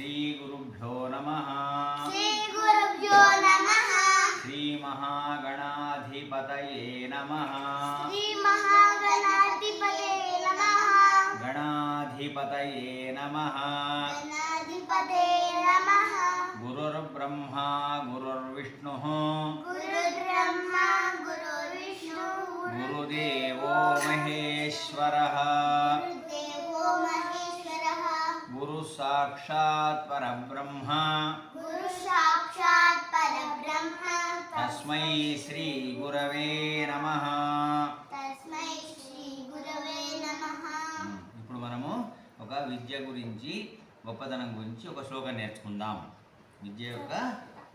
శ్రీగురుభ్యో నమ శ్రీ గురుభ్యో నమః శ్రీ మహాగణాధిపతయే నమ శ్రీ మహాగణాధిపతే నమః గణాధిపతయే నమ గణాధిపతే నమః గురుర్బ్రహ్మా గురుర్విష్ణు గురుర్బ్రహ్మ సాక్షాత్ పరబ్రహ్మ గురు సాక్షాత్ పరబ్రహ్మ తస్మై శ్రీ గురవే నమ తస్మై శ్రీ గురవే నమః ఇప్పుడు మనము ఒక విద్య గురించి గొప్పతనం గురించి ఒక శ్లోకం నేర్చుకుందాం. విద్య యొక్క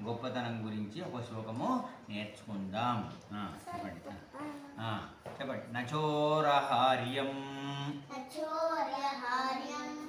గొప్పతనం గురించి ఒక శ్లోకము నేర్చుకుందాం. చెప్పండి. చెప్పండి. నచోరహార్యం.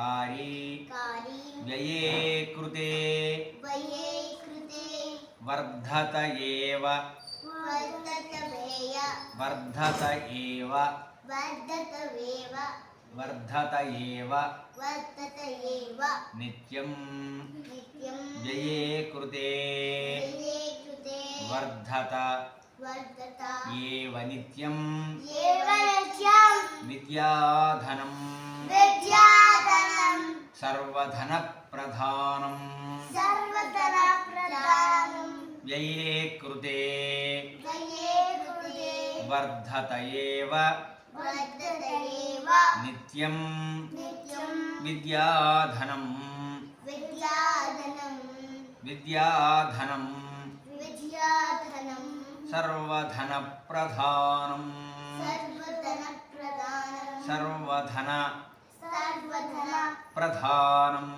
నచభాగకారి భార భార కారీ కారి వ్యయే కృతే వయే కృతే వర్ధత ఏవ వర్ధత వేయ వర్ధత ఏవ వర్ధత సర్వధన ప్రధానం వ్యయే కృతే. వర్ధత ఏవ నిత్యం. విద్యాధనం. విద్యాధనం. సర్వధన ప్రధానం సర్వధన ప్రధానం.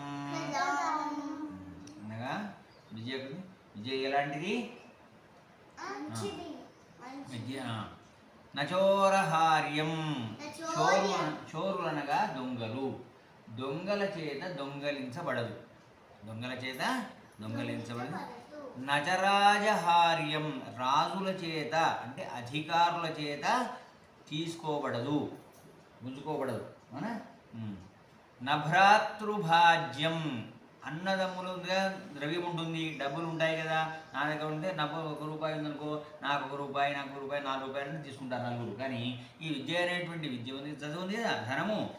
అనగా విజయ విజయ ఎలాంటిది? విద్య నచోరహార్యం. చోరు. చోరులనగా దొంగలు. దొంగల చేత దొంగలించబడదు. దొంగల చేత దొంగలించబడదు. నచరాజహార్యం రాజుల చేత అంటే అధికారుల చేత తీసుకోబడదు. గుంజుకోబడదు. అవునా. నభ్రాతృభాజ్యం. అన్నదమ్ములు ద్రవ్యం ఉంటుంది డబ్బులు ఉంటాయి కదా. నా దగ్గర ఉంటే డబ్బు ఒక రూపాయి ఉందనుకో నాకు ఒక రూపాయి నాకు రూపాయి నాలుగు రూపాయలు తీసుకుంటారు నలుగురు. కానీ ఈ విద్య అనేటువంటి విద్య ఉంది చదువు ఉంది కదా ధనము.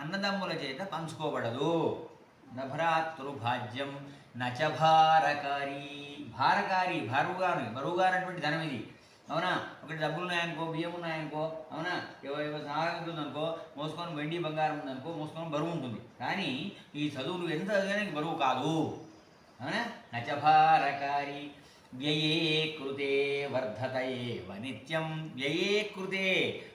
అన్నదమ్ముల చేత పంచుకోబడదు. నభ్రాతృభాజ్యం నచభారకారి భారకారి. బరువుగాను బరువుగా అన్నటువంటి ధనం ఇది. అవునా? ఒకటి డబ్బులు ఉన్నాయనుకో బియ్యం ఉన్నాయనుకో అవునా? ఏవో సహాయం ఉంటుందనుకో మోసుకొని వెండి బంగారం ఉందనుకో మోసుకొని బరువు ఉంటుంది. కానీ ఈ చదువు నువ్వు ఎంత చదివినా బరువు కాదు. అవునా? నచభారకారి వ్యయే కృతే వర్ధత ఏవ నిత్యం వ్యయే కృతే.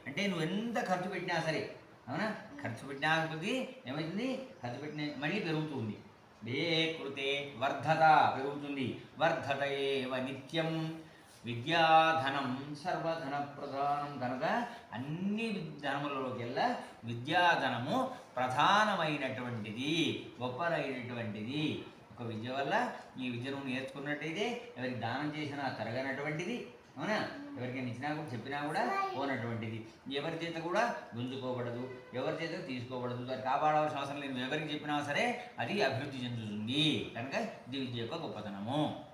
అంటే నువ్వు ఎంత ఖర్చు పెట్టినా సరే అవునా? ఖర్చు పెట్టినా కొద్దీ ఏమవుతుంది? ఖర్చు పెట్టిన మళ్ళీ పెరుగుతుంది. వ్యయే కృతే వర్ధత పెరుగుతుంది. వర్ధత ఏవ నిత్యం విద్యాధనం సర్వధన ప్రధానం కనుక అన్ని ధనములలోకెల్లా విద్యాధనము ప్రధానమైనటువంటిది గొప్పదైనటువంటిది. ఒక విద్య వల్ల ఈ విద్యను నేర్చుకున్నట్టయితే ఎవరికి దానం చేసినా తరగనటువంటిది అవునా? ఎవరికైనా ఇచ్చినా కూడా చెప్పినా కూడా పోనటువంటిది. ఎవరి చేత కూడా గుంజుకోబడదు ఎవరి చేత తీసుకోబడదు. దాన్ని కాపాడవలసిన అవసరం లేదు. ఎవరికి చెప్పినా సరే అది అభివృద్ధి చెందుతుంది. కనుక ఇది విద్య యొక్క గొప్పతనము.